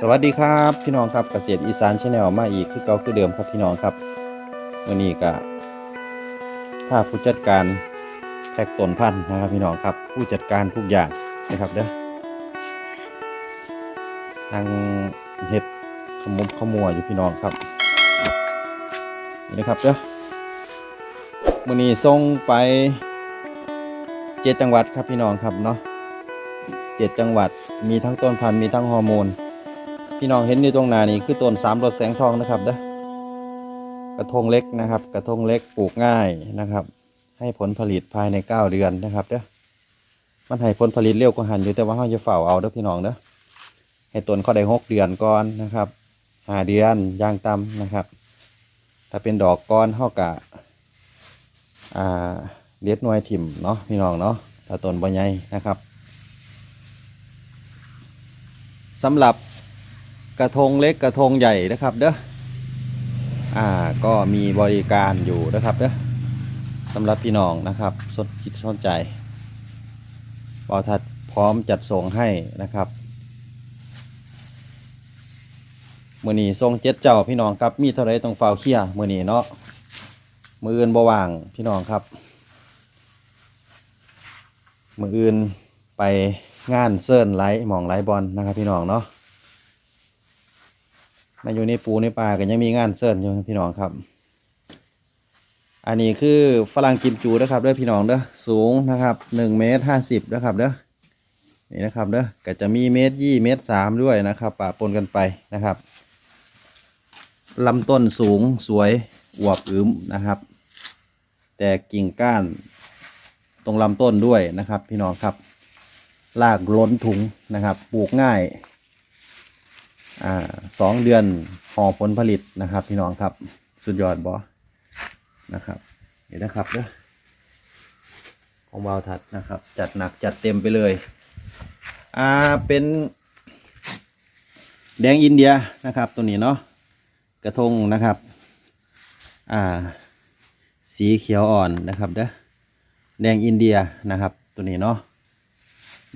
สวัสดีครับพี่น้องครับเกษตรอีสานชาแนลมาอีกคือเก่าคือเดิมครับพี่น้องครับวันนี้ก็ถ้าผู้จัดการแพ็กต้นพันธุ์นะครับพี่น้องครับ ผู้จัดการทุกอย่างนะครับเด้อทางเห็ดขมุมขมัวอยู่พี่น้องครับนี่นะครับเด้อวันนี้ส่งไปเจ็ดจังหวัดครับพี่น้องครับเนาะเจ็ดจังหวัดมีทั้งต้นพันธุ์มีทั้งฮอร์โมน พี่น้องเห็นอยู่ตรงหน้านี้คือต้นสามรถแสงทองนะครับเด้อกระทงเล็กนะครับ กระทงเล็กปลูกง่ายนะครับ ให้ผลผลิตภายใน 9 เดือนนะครับเด้อมันให้ผลผลิตเร็วกว่าหันอยู่แต่ว่าเราจะเฝ้าเอาเด้อพี่น้องเด้อให้ต้นเขาได้หกเดือนก่อนนะครับห้าเดือนย่างต่ำนะครับ ถ้าเป็นดอกก้อนเท่ากับอ่าเลียดหน่วยถิ่มเนาะพี่น้องเนาะถ้าต้นใบใหญ่นะครับสำหรับก ระทงเล็กกระทงใหญ่นะครับเด้ออ่าก็มีบริการอยู่นะครับเด้อสำหรับพี่น้องนะครับสนจิตสนใจบอทัดพร้อมจัดส่งให้นะครับมือนี้ทรงเจ็ดเจ้าพี่น้องครับมีเท่าไรต้องฝ้าวเคียมือนี้เนาะมืออื่นบว่างพี่น้องครับ มืออื่นไปงานเซิร์นไลท์หมองไลท์บอลนะครับพี่น้องเนาะ มาอยู่ในปูในป่ากันยังมีงานเสิร์นอยู่พี่น้องครับ อันนี้คือฝรั่งกิมจูนะครับเด้อพี่น้องเด้อสูงนะครับหนึ่งเมตรห้าสิบนะครับเด้อนี่นะครับเด้อก็จะมีเมตรยี่เมตรสามด้วยนะครับปะปนกันไปนะครับลำต้นสูงสวยอวบอึมนะครับ แต่กิ่งก้านตรงลำต้นด้วยนะครับ พี่น้องครับลากล้นถุงนะครับ ปลูกง่าย อ่าสองเดือนห่อผลผลิตนะครับ พี่น้องครับ สุดยอดบอนะครับนี่นะครับเด้อของวาวทัดนะครับ จัดหนักจัดเต็มไปเลย อ่าเป็น แดงอินเดียนะครับ ตัวนี้เนาะกระทงนะครับ อ่า สีเขียวอ่อนนะครับเด้อแดงอินเดียนะครับ ตัวนี้เนาะ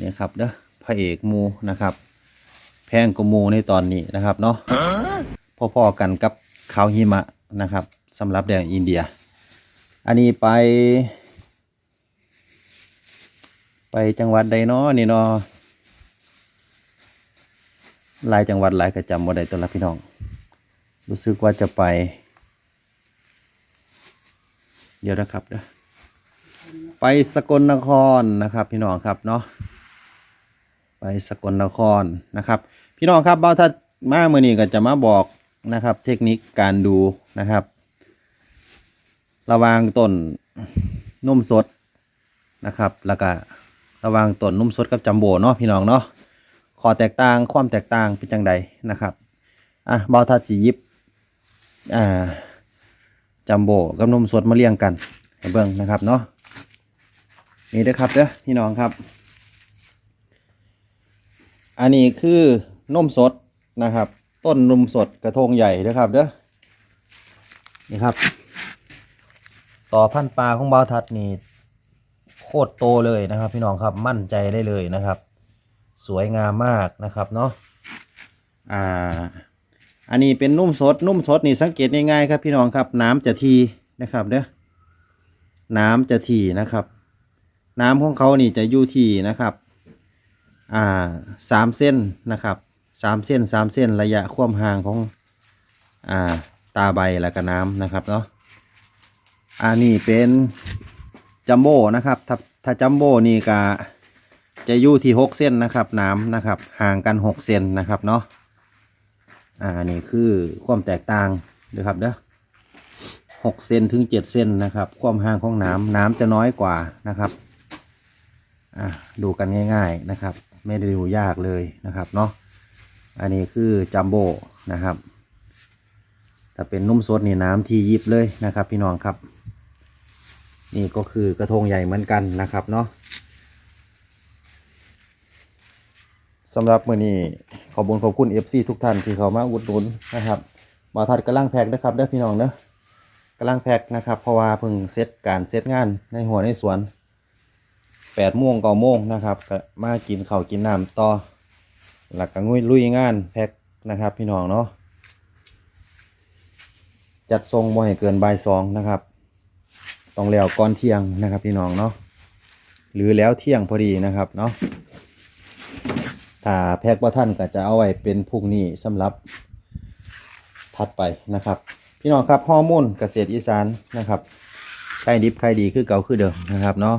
นี่ครับเด้อพระเอกมูนะครับ แพงกว่าหมูในตอนนี้นะครับเนาะพอๆกันกับขาวหิมะนะครับสำหรับแดงอินเดีย อันนี้ไป ไปจังหวัดใดเนาะนี่เนาะหลายจังหวัดหลายกระจำบ่ได้ตัวละพี่น้อง รู้สึกว่าจะไป เดี๋ยวนะครับเด้อไปสกลนครนะครับพี่น้องครับเนาะ สกลนครนะครับ พี่น้องครับเบ้าทัดมาเมื่อนี้ก็จะมาบอกนะครับ เทคนิคการดูนะครับ ระวางต้นนุ่มสดนะครับ แล้วก็ระวางต้นนุ่มสดกับจัมโบ้เนาะพี่น้องเนาะขอแตกต่างความแตกต่างเป็นจังใดนะครับอะเบ้าทัดสียิบอ่าจัมโบ้กับนุ่มสดมาเรียงกันให้เบิ่งนะครับเนาะนี่เด้อครับเด้อพี่น้องครับ อันนี้คือนมสดนะครับ ต้นนมสดกระทงใหญ่นะครับเด้อนี่ครับ ต่อพันปลาของบ่าวทัดนี่โคตรโตเลยนะครับ พี่น้องครับมั่นใจได้เลยนะครับ สวยงามมากนะครับเนาะอ่า อันนี้เป็นนุ่มสด นุ่มสดนี่สังเกตง่ายๆครับ พี่น้องครับน้ำจะทีนะครับเด้อน้ำจะทีนะครับ น้ำของเขานี่จะอยู่ทีนะครับ อ่าสามเส้นนะครับสามเส้นสามเส้นระยะความห่างของอ่าตาใบและก็น้ำนะครับเนาะอันนี้เป็นจัมโบ้นะครับถ้าถ้าจัมโบ้นี่ก็จะอยู่ที่หกเส้นนะครับน้ำนะครับห่างกันหกเซนนะครับเนาะอ่านี่คือความแตกต่างนะครับเด้อหกเซนถึงเจ็ดเซนนะครับ ความห่างของน้ำน้ำจะน้อยกว่านะครับอะดูกันง่าย ๆนะครับ ไม่ได้ดูยากเลยนะครับเนาะอันนี้คือจัมโบ้นะครับถ้าเป็นนุ่มสดนี่น้ำที่ยิบเลยนะครับ พี่น้องครับ นี่ก็คือกระทงใหญ่เหมือนกันนะครับเนาะสำหรับมื้อนี้ขอบุญขอบคุณ FC ทุกท่านที่เขามาอุดหนุนนะครับมาทัดกำลังแพกนะครับเด้พี่น้องเด้อกำลังแพกนะครับ เพราะว่าเพิ่งเซตการเซตงานในหัวในสวน แปดโมงเก้าโมงนะครับก็มากินข้าวกินน้ำต่อหลักก็งุยลุยงานแพ็กนะครับ พี่น้องเนาะจัดทรงบ่ให้เกินบ่ายสองนะครับต้องแล้วก่อนเที่ยงนะครับ พี่น้องเนาะหรือแล้วเที่ยงพอดีนะครับเนาะถ้าแพ็กว่าท่านก็จะเอาไว้เป็นพรุ่งนี้สำหรับถัดไปนะครับ พี่น้องครับฮอร์โมนเกษตรอีสานนะครับใครดิบใครดีคือเก่าคือเดิมนะครับเนาะ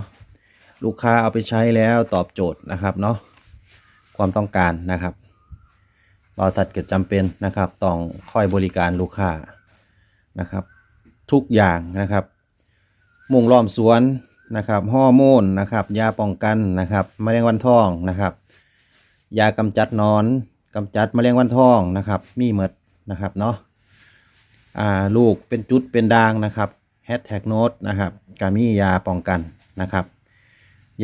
ลูกค้าเอาไปใช้แล้วตอบโจทย์นะครับเนาะความต้องการนะครับเราตัดเกิดจำเป็นนะครับต้องคอยบริการลูกค้านะครับ ทุกอย่างนะครับ มุงล้อมสวนนะครับฮอร์โมนนะครับ ยาป้องกันนะครับมะเร็งวันทองนะครับ ยากำจัดนอนกำจัดมะเร็งวันทองนะครับ มีหมดนะครับเนาะอ่าลูกเป็นจุดเป็นด่างนะครับแฮชแท็กโน้ตนะครับกามียาป้องกันนะครับ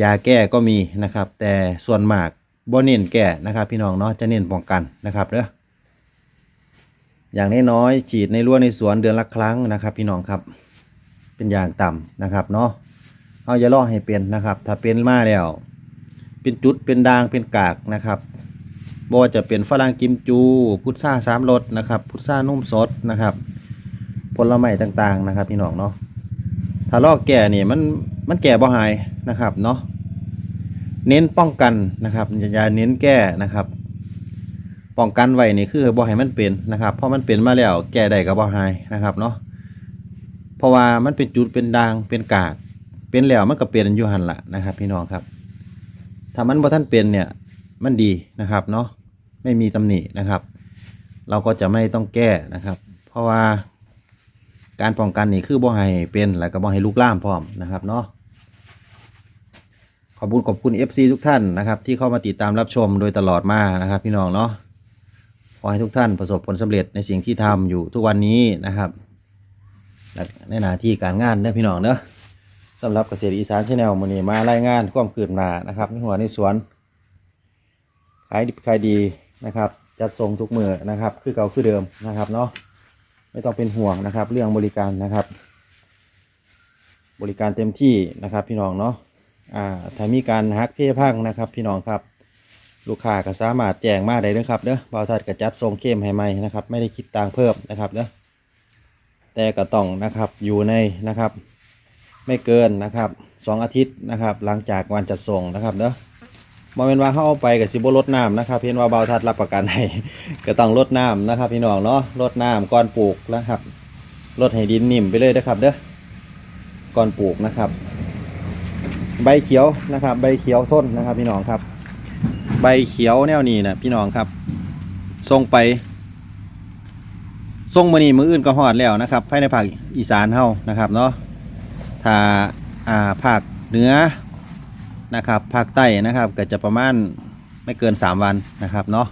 ยาแก้ก็มีนะครับ แต่ส่วนมากบ่เน้นแก้นะครับ พี่น้องเนาะจะเน้นป้องกันนะครับเด้ออย่างน้อยๆฉีดในรั้วในสวนเดือนละครั้งนะครับ พี่น้องครับ เป็นอย่างต่ำนะครับเนาะเอาอย่าล่อให้เป็นนะครับ ถ้าเป็นมาแล้ว เป็นจุดเป็นด่างเป็นกากนะครับบ่ว่าจะเป็นฝรั่งกิมจู พุทราสามรสนะครับ พุทรานุ่มสดนะครับ ผลไม้ต่างๆนะครับ พี่น้องเนาะถ้าลอกแก่นี่มันมันแก่บ่หาย นะครับเนาะเน้นป้องกันนะครับอย่าเน้นแก้นะครับป้องกันไว้นี่คือบ่ให้มันเป็นนะครับเพราะมันเป็นมาแล้วแก้ได้ก็บ่หายนะครับเนาะเพราะว่ามันเป็นจุดเป็นด่างเป็นกากเป็นแล้วมันก็เป็นอยู่หันละนะครับ พี่น้องครับ ถ้ามันบ่ท่านเป็นเนี่ยมันดีนะครับเนาะไม่มีตำหนินะครับ เราก็จะไม่ต้องแก้นะครับ เพราะว่าการป้องกันนี่คือบ่ให้เป็นแล้วก็บ่ให้ลุกล่ามพร้อมนะครับเนาะ ขอบคุณขอบคุณ FC ทุกท่านนะครับ ที่เข้ามาติดตามรับชมโดยตลอดมานะครับ พี่น้องเนาะขอให้ทุกท่านประสบผลสำเร็จในสิ่งที่ทำอยู่ทุกวันนี้นะครับในหน้าที่การงานเด้อพี่น้องเนอะสำหรับเกษตรอีสานชาแนลมื้อนี้มารายงานความคืบหน้านะครับในหัวในสวนขายดิบขายดีนะครับ จัดส่งทุกมือนะครับ คือเก่าคือเดิมนะครับเนาะไม่ต้องเป็นห่วงนะครับ เรื่องบริการนะครับ บริการเต็มที่นะครับพี่น้องเนาะ อ่าถ้ามีการฮักเพ่พังนะครับ พี่น้องครับ ลูกค้าก็สามารถแจ้งมาได้เลยครับเด้อบาวทัดก็จัดส่งเข้มให้ใหม่นะครับ ไม่ได้คิดตังเพิ่มนะครับเด้อแต่ก็ต้องนะครับอยู่ในนะครับ ไม่เกินนะครับสองอาทิตย์นะครับ หลังจากวันจัดส่งนะครับเนาะมาเป็นว่าเขาเอาไปกับสิบลดน้ำนะครับเพียนว่าเบาทัดรับประกันให้ก็ต้องลดน้ำนะครับ พี่น้องเนาะลดน้ำก่อนปลูกนะครับลดให้ดินนิ่มไปเลยนะครับ เด้อก่อนปลูกนะครับ ใบเขียวนะครับ ใบเขียวทนนะครับพี่น้องครับ ใบเขียวแนวนี้นะพี่น้องครับส่งไปส่งมานี่มืออื่นก็ฮอดแล้วนะครับภายในภาคอีสานเฮานะครับเนาะถ้าอ่าภาคเหนือนะครับภาคใต้นะครับก็จะประมาณไม่เกิน 3 วันนะครับเนาะ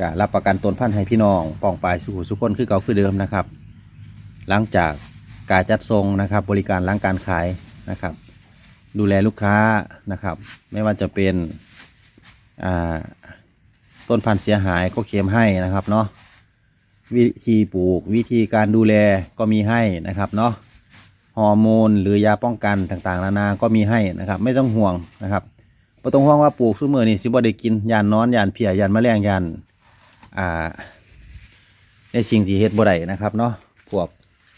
ก็รับประกันตนพันธุ์ให้พี่น้องป้องปลายสุขุสุขคนคือเก่าคือเดิมนะครับ หลังจาก การจัดทรงนะครับ บริการล้างการขายนะครับ ดูแลลูกค้านะครับ ไม่ว่าจะเป็นต้นพันธุ์เสียหายก็เคลมให้นะครับเนาะวิธีปลูกวิธีการดูแลก็มีให้นะครับเนาะฮอร์โมนหรือยาป้องกันต่างๆนานาก็มีให้นะครับ ไม่ต้องห่วงนะครับไม่ต้องห่วงว่าปลูกซุมือนี่สิบ่ได้กินยานนอนยานเพียยานแมลงยานอ่าในสิ่งที่เฮ็ดบ่ได้นะครับเนาะพวก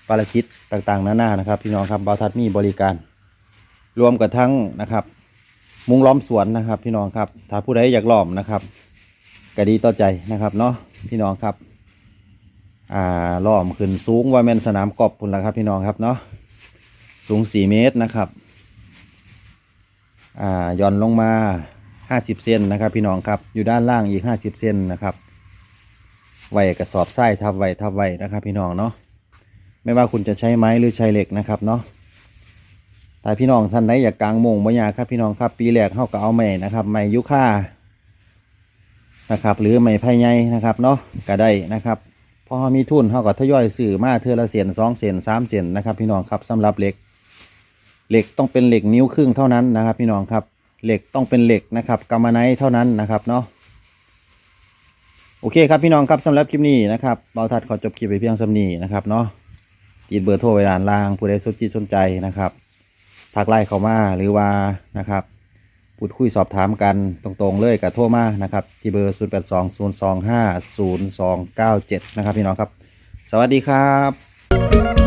ปรสิตต่างๆนานานะครับ พี่น้องครับบาวทัดมีบริการ รวมกับทั้งนะครับ มุงล้อมสวนนะครับ พี่น้องครับ ถ้าผู้ใดอยากล้อมนะครับก็ดีต่อใจนะครับเนาะพี่น้องครับอ่าล้อมขึ้นสูงว่าแม่นสนามกอบพุ่นละครับ พี่น้องครับเนาะสูง 4 เมตรนะครับอ่าย่อนลงมา 50 เซนนะครับ พี่น้องครับอยู่ด้านล่างอีก 50 เซนนะครับไว้กระสอบไส้ทับไว้ทับไว้นะครับ พี่น้องเนาะ ไม่ว่าคุณจะใช้ไม้หรือใช้เหล็กนะครับเนาะแต่พี่น้องท่านไหนอยากกางมุงบ่ยาครับพี่น้องครับ ปีแรกเข้าก็เอาไม้นะครับไม้ยุค่านะครับ หรือไม่ไผ่ใหญ่นะครับเนาะก็ได้นะครับพอมีทุนเขาก็ทยอยซื้อมาเทือละเสียนสองเสียนสามเสียนนะครับ พี่น้องครับสำหรับเหล็กเหล็กต้องเป็นเหล็กนิ้วครึ่งเท่านั้นนะครับ พี่น้องครับเหล็กต้องเป็นเหล็กนะครับกำมะไนท์เท่านั้นนะครับเนาะโอเคครับพี่น้องครับสำหรับคลิปนี้นะครับเบาทัดขอจบคลิปไปเพียงสำนีนะครับเนาะ ยินเบอร์โทรไว้ด้านล่างผู้ใดสนใจสนใจนะครับทักไลน์เข้ามาหรือว่านะครับพูดคุยสอบถามกันตรงๆเลยกับโทรมานะครับที่เบอร์ 0 8 2 0 2 5 0 2 9 7 นะครับพี่น้องครับ สวัสดีครับ